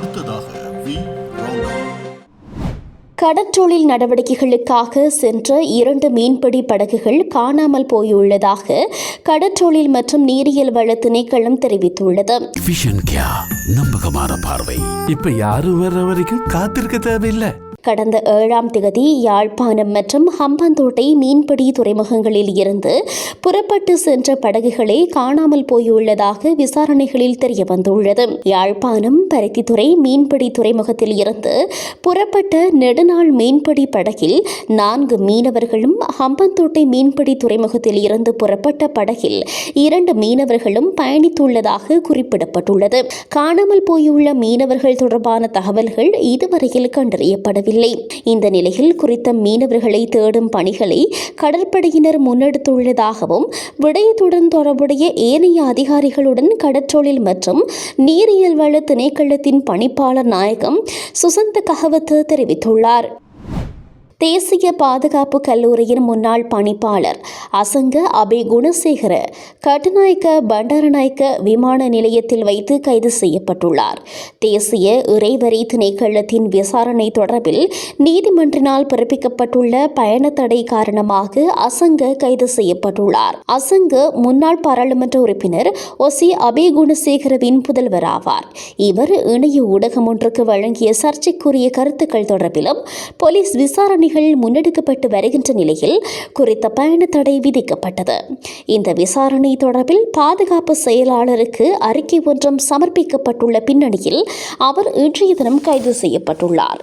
அடுத்ததாக வி. கடற்றொழில் நடவடிக்கைகளுக்காக சென்ற இரண்டு மீன்பிடி படகுகள் காணாமல் போயுள்ளதாக கடற்றொழில் மற்றும் நீரியல் வள திணைக்களம் தெரிவித்துள்ளது. நம்பகமான பார்வை. இப்ப யாரும் வர்ற வரைக்கும் காத்திருக்க தேவையில்லை. கடந்த ஏழாம் திகதி யாழ்ப்பாணம் மற்றும் ஹம்பந்தோட்டை மீன்பிடி துறைமுகங்களில் இருந்து புறப்பட்டு சென்ற படகுகளே காணாமல் போயுள்ளதாக விசாரணைகளில் தெரியவந்துள்ளது. யாழ்ப்பாணம் பருத்தித்துறை மீன்பிடி துறைமுகத்தில் இருந்து புறப்பட்ட நெடுநாள் மீன்பிடி படகில் நான்கு மீனவர்களும் ஹம்பந்தோட்டை மீன்பிடி துறைமுகத்தில் இருந்து புறப்பட்ட படகில் இரண்டு மீனவர்களும் பயணித்துள்ளதாக குறிப்பிடப்பட்டுள்ளது. காணாமல் போயுள்ள மீனவர்கள் தொடர்பான தகவல்கள் இதுவரையில் கண்டறியப்படவில்லை. இல்லை. இந்த நிலையில் குறித்த மீனவர்களை தேடும் பணிகளை கடற்படையினர் முன்னெடுத்துள்ளதாகவும் விடயத்துடன் தொடர்புடைய ஏனைய அதிகாரிகளுடன் கடற்றொழில் மற்றும் நீரியல் வள திணைக்களத்தின் பணிப்பாளர் நாயகம் சுசந்த கஹவத்து தெரிவித்துள்ளார். தேசிய பாதுகாப்பு கல்லூரியின் முன்னாள் பணிப்பாளர் அசங்க அபே குணசேகர கட்டுநாயக்க பண்டாரநாயக்க விமான நிலையத்தில் வைத்து கைது செய்யப்பட்டுள்ளார். தேசிய இறைவரி திணைக்களத்தின் விசாரணை தொடர்பில் நீதிமன்றினால் பிறப்பிக்கப்பட்டுள்ள பயண தடை காரணமாக அசங்க கைது செய்யப்பட்டுள்ளார். அசங்க முன்னாள் பாராளுமன்ற உறுப்பினர் ஒசி அபே குணசேகரவின் புதல்வர் ஆவார். இவர் இணைய ஊடகம் ஒன்றுக்கு வழங்கிய சர்ச்சைக்குரிய கருத்துக்கள் தொடர்பிலும் போலீஸ் விசாரணை விசாரணைகள் முன்னெடுக்கப்பட்டு வருகின்ற நிலையில் குறித்த பயண தடை விதிக்கப்பட்டது. இந்த விசாரணை தொடர்பில் பாதுகாப்பு செயலாளருக்கு அறிக்கை ஒன்றும் சமர்ப்பிக்கப்பட்டுள்ள பின்னணியில் அவர் இன்றைய தினம் கைது செய்யப்பட்டுள்ளார்.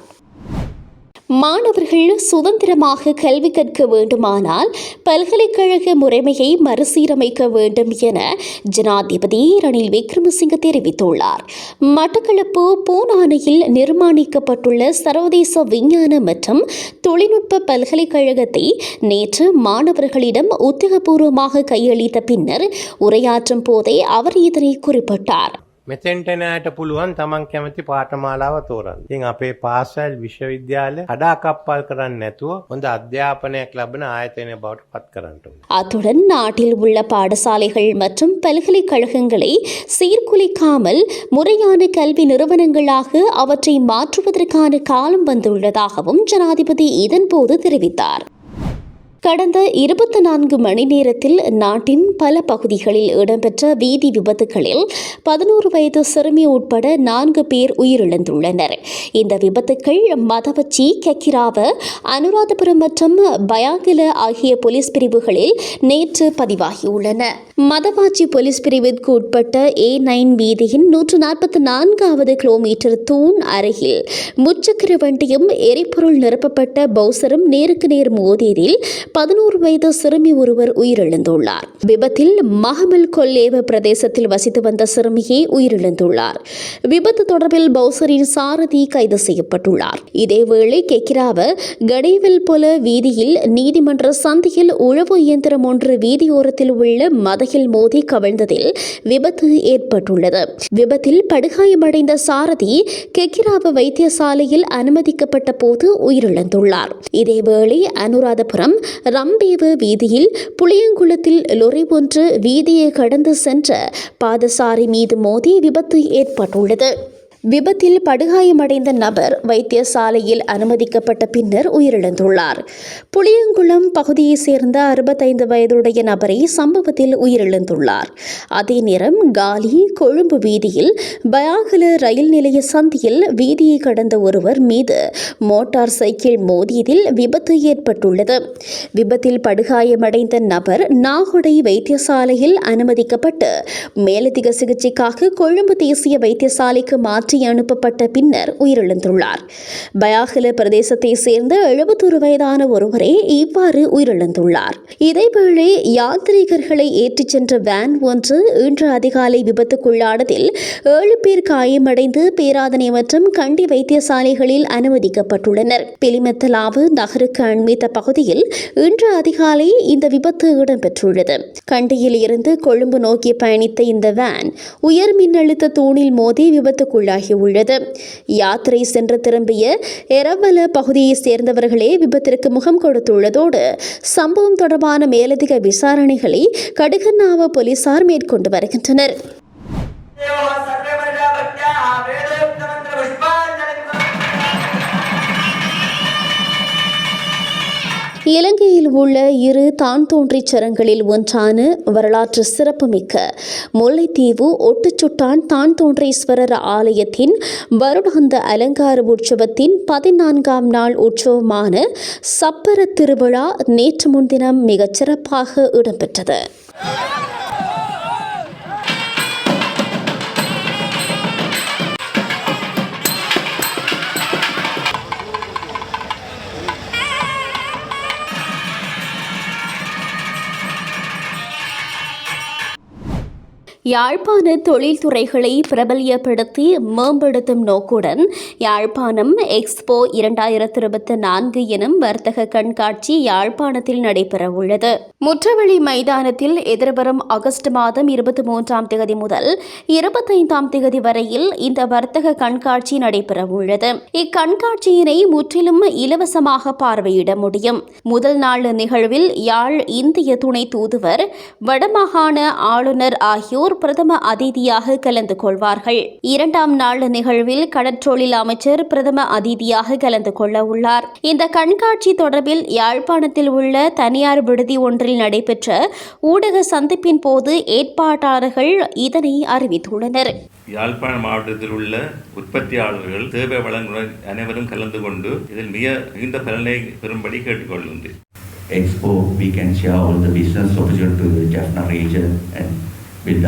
மாணவர்கள் சுதந்திரமாக கல்வி கற்க வேண்டுமானால் பல்கலைக்கழக முறைமையை மறுசீரமைக்க வேண்டும் என ஜனாதிபதி ரணில் விக்ரமசிங்க தெரிவித்துள்ளார். மட்டக்களப்பு பூனானையில் நிர்மாணிக்கப்பட்டுள்ள சர்வதேச விஞ்ஞான மற்றும் தொழில்நுட்ப பல்கலைக்கழகத்தை நேற்று மாணவர்களிடம் உத்தியோகபூர்வமாக கையளித்த பின்னர் உரையாற்றும் போதே அவர் இதனை குறிப்பிட்டார். මෙතෙන්ට නෑට පුළුවන් තමන් කැමති පාටමාලාව තෝරන්න. ඉතින් අපේ පාසල් විශ්වවිද්‍යාල අඩාකප්පල් කරන්න නැතුව හොඳ අධ්‍යාපනයක් ලබන ආයතනය බවට පත් කරන්නට ඕනේ. அத்துடன் நாட்டில் உள்ள பாடசாலைகள் மற்றும் பல்கலைக்கழகங்களை சீர்குலைக்காமல் முறையான கல்வி நிறுவனங்களாக அவற்றை மாற்றுவதற்கான காலம் வந்துள்ளதாகவும் ஜனாதிபதி இதன்போது தெரிவித்தார் கடந்த இருபத்தி நான்கு மணி நேரத்தில் நாட்டின் பல பகுதிகளில் இடம்பெற்ற வீதி விபத்துகளில் பதினோரு வயது சிறுமி உட்பட நான்கு பேர் உயிரிழந்துள்ளனர். இந்த விபத்துக்கள் மதவச்சி கெக்கிராவ அனுராதபுரம் மற்றும் பயாங்கில ஆகிய போலீஸ் பிரிவுகளில் நேற்று பதிவாகியுள்ளன. மதவாச்சி போலீஸ் பிரிவிற்கு உட்பட்ட ஏ நைன் வீதியின் நூற்று நாற்பத்தி நான்காவது கிலோமீட்டர் தூண் அருகில் முச்சக்கர வண்டியும் எரிபொருள் நிரப்பப்பட்ட பௌசரும் நேருக்கு நேர் மோதியதில் பதினோரு வயது சிறுமி ஒருவர் உயிரிழந்துள்ளார். விபத்தில் மஹமல் கொல்லேவ பிரதேசத்தில் வசித்து வந்த சிறுமியே உயிரிழந்துள்ளார். விபத்து தொடர்பில் பௌசரின் சாரதி கைது செய்யப்பட்டுள்ளார். இதேவேளை கெக்கிராவ கடைவெல் போல வீதியில் நீதிமன்ற சந்தையில் உழவு இயந்திரம் ஒன்று வீதியோரத்தில் உள்ள மதையில் மோதி கவிழ்ந்ததில் விபத்து ஏற்பட்டுள்ளது. விபத்தில் படுகாயமடைந்த சாரதி கெக்கிராவ வைத்தியசாலையில் அனுமதிக்கப்பட்ட போது உயிரிழந்துள்ளார். இதேவேளை அனுராதபுரம் ரம்பேவு வீதியில் புளியங்குளத்தில் லொரி ஒன்று வீதியை கடந்து சென்ற பாதசாரி மீது மோதி விபத்து ஏற்பட்டுள்ளது. விபத்தில் படுகாயமடைந்த நபர் வைத்தியசாலையில் அனுமதிக்கப்பட்ட பின்னர் உயிரிழந்துள்ளார். புளியங்குளம் பகுதியைச் சேர்ந்த அறுபத்தைந்து வயதுடைய நபரை சம்பவத்தில் உயிரிழந்துள்ளார். அதே நேரம் காலி கொழும்பு வீதியில் பயாகல ரயில் நிலைய சந்தியில் வீதியை கடந்த ஒருவர் மீது மோட்டார் சைக்கிள் மோதியதில் விபத்து ஏற்பட்டுள்ளது. விபத்தில் படுகாயமடைந்த நபர் நாகுடை வைத்தியசாலையில் அனுமதிக்கப்பட்டு மேலதிக சிகிச்சைக்காக கொழும்பு தேசிய வைத்தியசாலைக்கு மாற்ற அனுப்பப்பட்ட பின்னர் உயிரிழந்துள்ளார். பயாகல பிரதேசத்தை சேர்ந்த எழுபத்தொரு வயதான ஒருவரே இவ்வாறு உயிரிழந்துள்ளார். இதேவேளை யாத்ரீகர்களை ஏற்றிச் சென்ற வேன் ஒன்று இன்று அதிகாலை விபத்துக்குள்ளானதில் ஏழு பேர் காயமடைந்து பேராதனை மற்றும் கண்டி வைத்தியசாலைகளில் அனுமதிக்கப்பட்டுள்ளனர். பிலிமெத்தலாவு நகருக்கு அண்மித்த பகுதியில் இன்று அதிகாலை இந்த விபத்து இடம்பெற்றுள்ளது. கண்டியில் இருந்து கொழும்பு நோக்கி பயணித்த இந்த வேன் உயர் மின்னழுத்த தூணில் மோதி வெளியாகியுள்ளது யாத்திரை சென்று திரும்பிய எரவல பகுதியைச் சேர்ந்தவர்களே விபத்திற்கு முகம் கொடுத்துள்ளதோடு சம்பவம் தொடர்பான மேலதிக விசாரணைகளை கடுகன்னாவ போலீசார் மேற்கொண்டு வருகின்றனர். இலங்கையில் உள்ள இரு தான் தோன்றிச் சரங்களில் ஒன்றான வரலாற்று சிறப்புமிக்க முல்லைத்தீவு ஒட்டுச்சுட்டான் தான் தோன்றீஸ்வரர் ஆலயத்தின் வருடாந்த அலங்கார உற்சவத்தின் பதினான்காம் நாள் உற்சவமான சப்பர திருவிழா நேற்று முன்தினம் மிகச் சிறப்பாக இடம்பெற்றது. யாழ்ப்பாண தொழில்துறைகளை பிரபலியப்படுத்தி மேம்படுத்தும் நோக்குடன் யாழ்ப்பாணம் எக்ஸ்போ இரண்டாயிரத்தி இருபத்தி நான்கு எனும் வர்த்தக கண்காட்சி யாழ்ப்பாணத்தில் நடைபெறவுள்ளது. முற்றவெளி மைதானத்தில் எதிர்வரும் ஆகஸ்ட் மாதம் இருபத்தி மூன்றாம் தேதி முதல் இருபத்தைந்தாம் தேதி வரையில் இந்த வர்த்தக கண்காட்சி நடைபெறவுள்ளது. இக்கண்காட்சியினை முற்றிலும் இலவசமாக பார்வையிட முடியும். முதல் நாள் நிகழ்வில் யாழ் இந்திய துணை தூதுவர் வடமாகாண ஆளுநர் ஆகியோர் பிரதம அதிதியாக கலந்து கொள்வார்கள். இரண்டாம் நாள் நிகழ்வில் கடற்றொழில் அமைச்சர் பிரதம அதிதியாக கலந்து கொள்ள உள்ளார். இந்த கண்காட்சி தொடர்பில் யாழ்ப்பாணத்தில் உள்ள தனியார் விடுதி ஒன்றில் நடைபெற்ற ஊடக சந்திப்பின் போது ஏற்பாட்டாளர்கள் இதனை அறிவித்துள்ளனர். யாழ்ப்பாண மாவட்டத்தில் உள்ள உற்பத்தியாளர்கள் சேவை வழங்குனர் அனைவரும் கலந்து கொண்டு இதில் மிக மிகுந்த பலனை பெறும்படி கேட்டுக்கொள்கின்றேன். Expo, we can share all the business opportunity to the Jaffna region and Việt